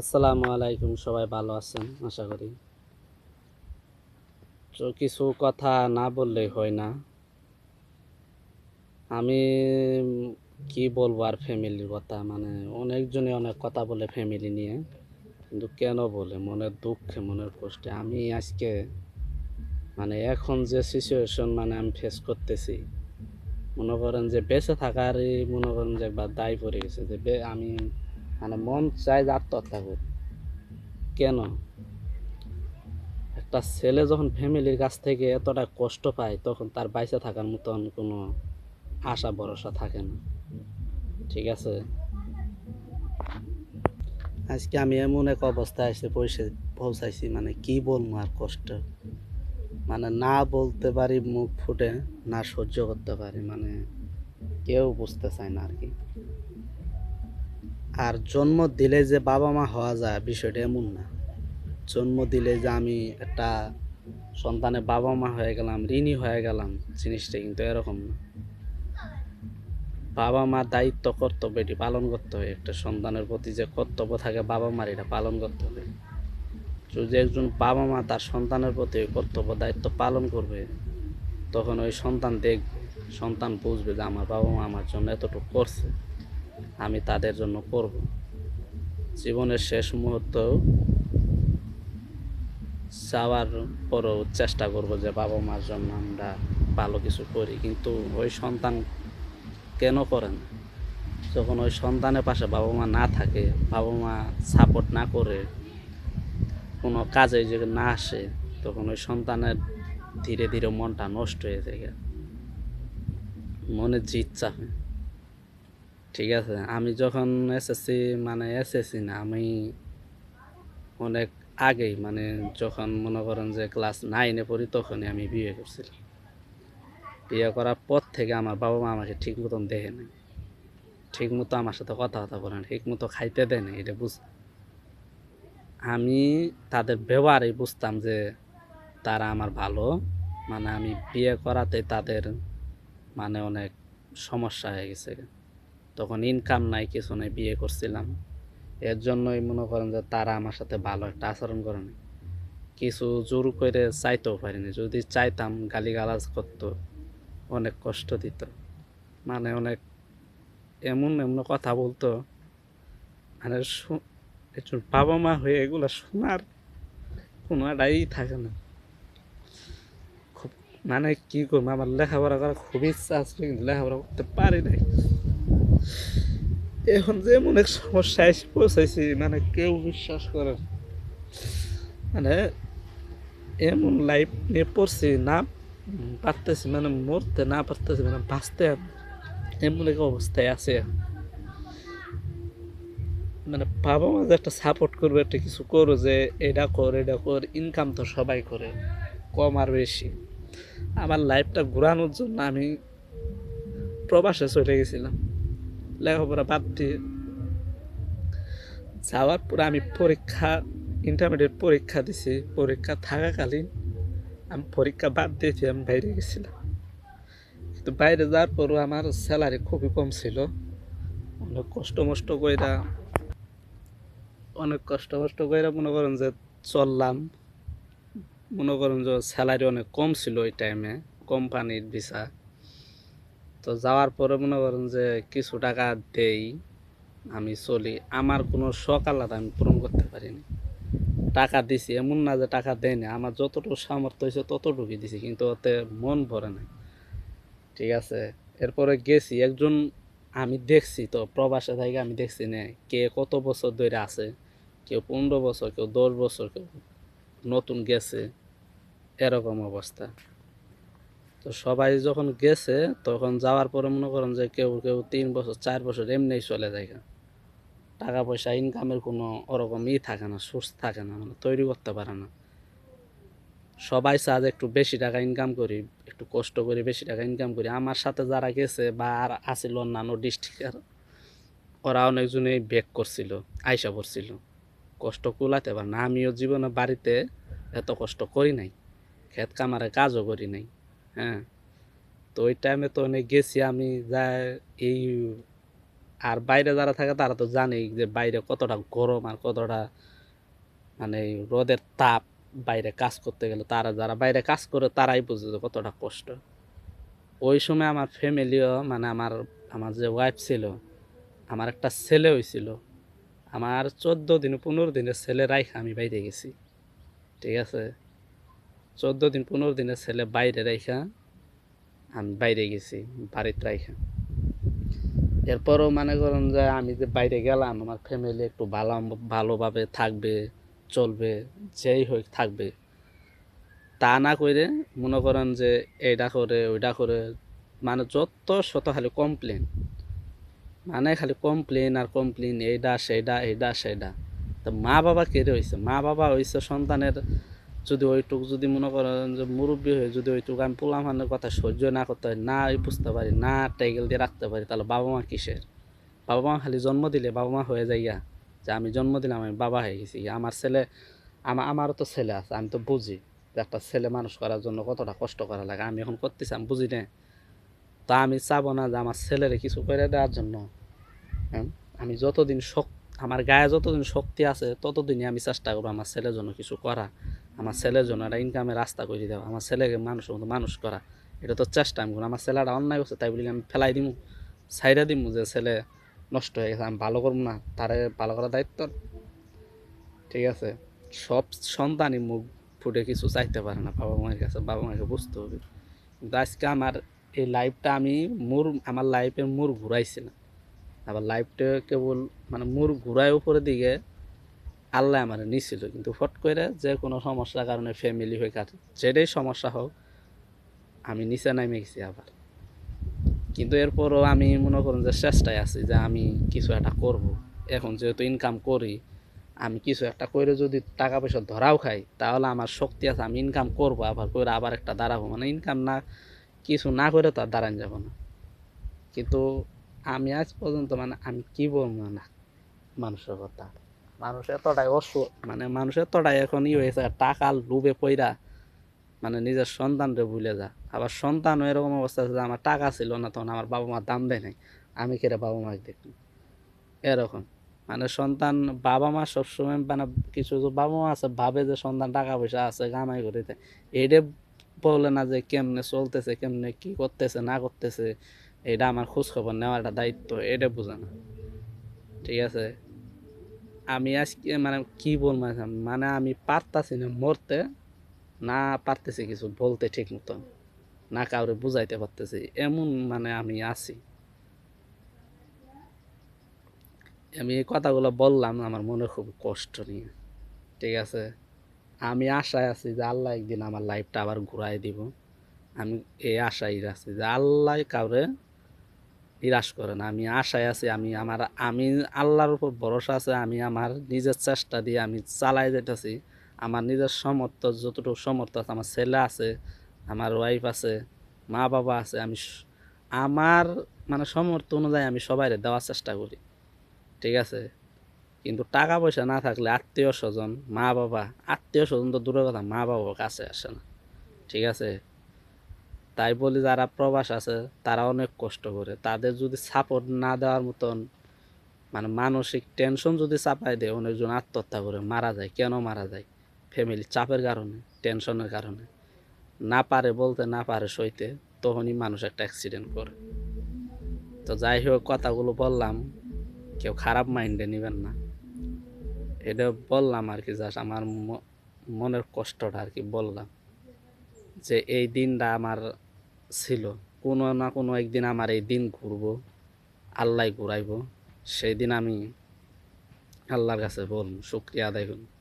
আসসালামু আলাইকুম, সবাই ভালো আছেন? আশা করি। তো কিছু কথা না বললেই হয় না। আমি কি বলব আর ফ্যামিলির কথা? মানে অনেকজনে অনেক কথা বলে ফ্যামিলি নিয়ে, কিন্তু কেন বলে? মনের দুঃখে, মনের কষ্টে। আমি আজকে মানে এখন যে সিচুয়েশন মানে আমি ফেস করতেছি, মনে করেন যে বেঁচে থাকারই মনে করেন যে একবার দায় পড়ে গেছে। যে আমি মানে মন চাই যে আত্মহত্যা করি কেন? একটা ছেলে যখন ফ্যামিলির কাছ থেকে এতটা কষ্ট পায়, তখন তার বাইসে থাকার মতন কোনো আশা, ভরসা থাকে না। ঠিক আছে? আজকে আমি এমন এক অবস্থায় এসে পৌঁছে, পৌঁছাইছি মানে কি বলব আর কষ্ট? মানে না বলতে পারি, মুখ ফুটে না সহ্য করতে পারি মানে কেউ বুঝতে চায় না আর কি। আর জন্ম দিলে যে বাবা মা হওয়া যায়, বিষয়টা এমন না। জন্ম দিলে যে আমি একটা সন্তানের বাবা মা হয়ে গেলাম, ঋণী হয়ে গেলাম, জিনিসটা কিন্তু এরকম না। বাবা মার দায়িত্ব, কর্তব্য, এটি পালন করতে হয়। একটা সন্তানের প্রতি যে কর্তব্য থাকে, বাবা মার এটা পালন করতে হবে যদি একজন বাবা মা তার সন্তানের প্রতি ওই কর্তব্য, দায়িত্ব পালন করবে, তখন ওই সন্তান দেখবে, সন্তান বুঝবে যে আমার বাবা মা আমার জন্য এতটুকু করছে। আমি তাদের জন্য করব। জীবনের শেষ মুহূর্তেও যাওয়ার পরও চেষ্টা করব যে বাবা মার জন্য আমরা ভালো কিছু করি। কিন্তু ওই সন্তান কেন করে না? যখন ওই সন্তানের পাশে বাবা মা না থাকে, বাবা মা সাপোর্ট না করে কোনো কাজে যদি না আসে, তখন ওই সন্তানের ধীরে ধীরে মনটা নষ্ট হয়ে যায়। মনে যে ইচ্ছা হয়। ঠিক আছে? আমি যখন এসএসসি মানে এসএসসি না, আমি অনেক আগেই মানে যখন মনে করেন যে ক্লাস নাইনে পড়ি, তখনই আমি বিয়ে করছিলাম। বিয়ে করার পর থেকে আমার বাবা মা আমাকে ঠিক মতন দেখে নাই। ঠিক মতো আমার সাথে কথাবার্তা বলে না ঠিক মতো খাইতে দেয় না এটা বুঝ আমি তাদের ব্যবহারে বুঝতাম যে তারা আমার ভালো। মানে আমি বিয়ে করাতে তাদের মানে অনেক সমস্যা হয়ে গেছে। তখন ইনকাম নাই, কিছু নাই, বিয়ে করছিলাম। এর জন্যই মনে করেন যে তারা আমার সাথে ভালো একটা আচরণ করে না কিছু জোর করে চাইতেও পারিনি। যদি চাইতাম, গালিগালাজ করতো, অনেক কষ্ট দিত। মানে অনেক এমন এমন কথা বলতো মানে একজন বাবা মা হয়ে এগুলো শোনার কোনো একটাই থাকে না। খুব মানে কি করব? আমার লেখাপড়া করার খুব ইচ্ছা আছে, কিন্তু লেখাপড়া করতে পারি নাই। এখন যে এমন এক সমস্যায় এসে পৌঁছাইছি মানে কেউ বিশ্বাস করে মানে এমন লাইফ নিয়ে পড়ছি, না পারতেছি মানে মরতে না পারতেছি মানে বাঁচতে এমন এক অবস্থায় আছে মানে বাবা মা যে একটা সাপোর্ট করবে, একটা কিছু করো যে এটা কর এটা কর ইনকাম তো সবাই করে, কম আর বেশি। আমার লাইফটা ঘোরানোর জন্য আমি প্রবাসে চলে গেছিলাম। লেখাপড়া বাদ দিয়ে যাওয়ার পরে আমি পরীক্ষা ইন্টারমিডিয়েট পরীক্ষা দিছি। পরীক্ষা থাকাকালীন আমি পরীক্ষা বাদ দিয়েছি, আমি বাইরে গেছিলাম। কিন্তু বাইরে যাওয়ার পরও আমার স্যালারি খুবই কম ছিল। অনেক কষ্ট মষ্ট কইরা, অনেক কষ্ট মষ্ট কইরা মনে করেন যে চললাম। মনে করেন যে স্যালারি অনেক কম ছিল ওই টাইমে কোম্পানির ভিসা তো যাওয়ার পরে মনে করেন যে কিছু টাকা দেই, আমি চলি। আমার কোনো শখ আলাদা আমি পূরণ করতে পারিনি। টাকা দিছি, এমন না যে টাকা দেয় না আমার যতটুকু সামর্থ্য হয়েছে ততটুকুই দিছি, কিন্তু ওতে মন ভরে না ঠিক আছে? এরপরে গেছি, একজন আমি দেখছি তো, প্রবাসে থেকে আমি দেখছি না, কে কত বছর ধরে আছে, কেউ পনেরো বছর, কেউ দশ বছর, কেউ নতুন গেছে, এরকম অবস্থা। তো সবাই যখন গেছে, তখন যাওয়ার পরে মনে করেন যে কেউ কেউ তিন বছর, চার বছর এমনিই চলে যায়। টাকা পয়সা ইনকামের কোনো ওরকম ই থাকে না সোর্স থাকে না মানে তৈরি করতে পারে না। সবাই চায় একটু বেশি টাকা ইনকাম করি, একটু কষ্ট করি বেশি টাকা ইনকাম করি। আমার সাথে যারা গেছে বা আর আসিল অন্যান্য ডিস্ট্রিক্টের ওরা অনেকজনেই বেক করছিল, আইসা পড়ছিল। কষ্ট কুলাতে পারে না। আমিও জীবনে বাড়িতে এত কষ্ট করি নাই। ক্ষেত কামারে কাজও করি নাই। হ্যাঁ। তো ওই টাইমে তো অনেক গেছি, আমি যা এই আর বাইরে যারা থাকে তারা তো জানেই যে বাইরে কতটা গরম আর কতটা মানে রোদের তাপ বাইরে কাজ করতে গেলে তারা যারা বাইরে কাজ করে তারাই বুঝে যে কতটা কষ্ট। ওই সময় আমার ফ্যামিলিও মানে আমার আমার যে ওয়াইফ ছিল, আমার একটা ছেলে হয়েছিল। আমার চোদ্দ দিন, পনেরো দিনের ছেলে রাইখা আমি বাইরে গেছি। ঠিক আছে? চোদ্দ দিন, পনেরো দিনের ছেলে বাইরে রাইখা, আমি বাইরে গেছি, বাড়িতে রাইখা। এরপরও মনে করেন যে আমি যে বাইরে গেলাম, আমার ফ্যামিলি একটু ভালো, ভালোভাবে থাকবে, চলবে, যেই হোক থাকবে। তা না করে মনে করেন যে এইটা করে ওইটা করে মানে যত শত খালি কমপ্লেন মানে খালি কমপ্লেন আর কমপ্লেন এইটা সেইটা এইটা সেইটা তো মা বাবা কেড়ে হয়েছে মা বাবা হয়েছে সন্তানের যদি ওইটুক যদি মনে করেন যে মুরব্বী হয়ে যদি ওইটুক আমি পোলামানের কথা সহ্য না করতে হয় না বুঝতে পারি, না টাইগেল দিয়ে রাখতে পারি, তাহলে বাবা মা কিসের? বাবা মা খালি জন্ম দিলে বাবা মা হয়ে যায় গিয়া যে আমি জন্ম দিলাম, আমি বাবা হয়ে গেছি। আমার ছেলে আমার আমারও তো ছেলে আছে, আমি তো বুঝি যে একটা ছেলে মানুষ করার জন্য কতটা কষ্ট করা লাগে। আমি এখন করতেছি, আমি বুঝি না। তা আমি চাবো না যে আমার ছেলেরে কিছু করে দেওয়ার জন্য। হ্যাঁ? আমি যতদিন শক, আমার গায়ে যতদিন শক্তি আছে, ততদিনই আমি চেষ্টা করব আমার ছেলের জন্য কিছু করা আমার ছেলের জন্য একটা ইনকামের রাস্তা করে দেওয়া আমার ছেলেকে মানুষের মতো মানুষ করা, এটা তো চেষ্টা আমি আমার ছেলেটা অন্যায় করছে, তাই বলি আমি ফেলাই দিমু সাইডে দিমু যে ছেলে নষ্ট হয়ে গেছে, আমি ভালো করব না, তারে ভালো করার দায়িত্ব। ঠিক আছে? সব সন্তানই মুখ ফুটে কিছু চাইতে পারে না বাবা মায়ের কাছে, বাবা মাকে বুঝতে হবে। কিন্তু আজকে আমার এই লাইফটা আমি মোর, আমার লাইফের মোর ঘুরাইছি না। আবার লাইফটা কেবল মানে মোর ঘুরায় উপরের দিকে আল্লাহ আমার নিছিল, কিন্তু ফট করে যে কোনো সমস্যার কারণে ফ্যামিলি হয়ে কাটে। যেটাই সমস্যা হোক, আমি নিচে নামে গেছি আবার। কিন্তু এরপরও আমি মনে করুন যে চেষ্টায় আছি যে আমি কিছু একটা করব। এখন যেহেতু ইনকাম করি, আমি কিছু একটা করে যদি টাকা পয়সা ধরাও খাই, তাহলে আমার শক্তি আছে, আমি ইনকাম করব, আবার করে আবার একটা দাঁড়াবো। মানে ইনকাম না, কিছু না করে তো আর দাঁড়ান যাব না। কিন্তু আমি আজ পর্যন্ত মানে আমি কি বলব না, মানুষের কথা। মানুষ এতটাই অসু মানে মানুষ এতটাই এখন ই হয়েছে, টাকা লুবে পইরা মানে নিজের সন্তানরে ভুলে যা আবার সন্তানও এরকম অবস্থা আছে আমার টাকা ছিল না তখন আমার বাবা মা দাম দেয় নাই, আমি কেটে বাবা মাকে দেখি এরকম। মানে সন্তান বাবা মা সবসময় মানে কিছু বাবা মা আছে, ভাবে যে সন্তান টাকা পয়সা আছে, কামাই করিতে। এইটা বলে না যে কেমনে চলতেছে, কেমনে কি করতেছে, না করতেছে এটা আমার খোঁজ খবর নেওয়ার একটা দায়িত্ব এটা বোঝে না। ঠিক আছে? আমি আজকে মানে কি বলব মানে আমি পারতাছি না মরতে, না পারতেছি কিছু বলতে ঠিক মতন না কাউরে বুঝাইতে পারতেছি, এমন মানে আমি আছি। আমি এই কথাগুলো বললাম, আমার মনে খুব কষ্ট নিয়ে, ঠিক আছে? আমি আশায় আছি যে আল্লাহ একদিন আমার লাইফটা আবার ঘুরাই দিব। আমি এই আশায় আছি যে আল্লাহ কাউরে নিরাশ করে না। আমি আশায় আছি, আমি আমার, আমি আল্লাহর উপর ভরসা আছে, আমি আমার নিজের চেষ্টা দিয়ে আমি চালাই যেতেছি আমার নিজের সমর্থ যতটুকু সমর্থ আছে, আমার ছেলে আছে, আমার ওয়াইফ আছে, মা বাবা আছে, আমি আমার মানে সমর্থ অনুযায়ী আমি সবাই দেওয়ার চেষ্টা করি। ঠিক আছে? কিন্তু টাকা পয়সা না থাকলে আত্মীয় স্বজন, মা বাবা, আত্মীয় স্বজন তো দূরের কথা, মা বাবা কাছে আসে না। ঠিক আছে? তাই বলি যারা প্রবাস আছে, তারা অনেক কষ্ট করে। তাদের যদি সাপোর্ট না দেওয়ার মতন মানে মানসিক টেনশন যদি চাপায় দেয়, অনেকজন আত্মহত্যা করে, মারা যায়। কেন মারা যায়? ফ্যামিলির চাপের কারণে টেনশনের কারণে। না পারে বলতে, না পারে সইতে, তখনই মানুষ একটা অ্যাক্সিডেন্ট করে। তো যাই হোক, কথাগুলো বললাম, কেউ খারাপ মাইন্ডে নেবেন না। এটা বললাম আর কি জাস্ট আমার মনের কষ্টটা আর কি বললাম। যে এই দিনটা আমার ছিল। কোনো না কোনো একদিন আমার এই দিন ঘুরব আল্লাহ ঘুরাইব। সেই দিন আমি আল্লাহর কাছে বলুন শুক্রিয়া আদায় করব।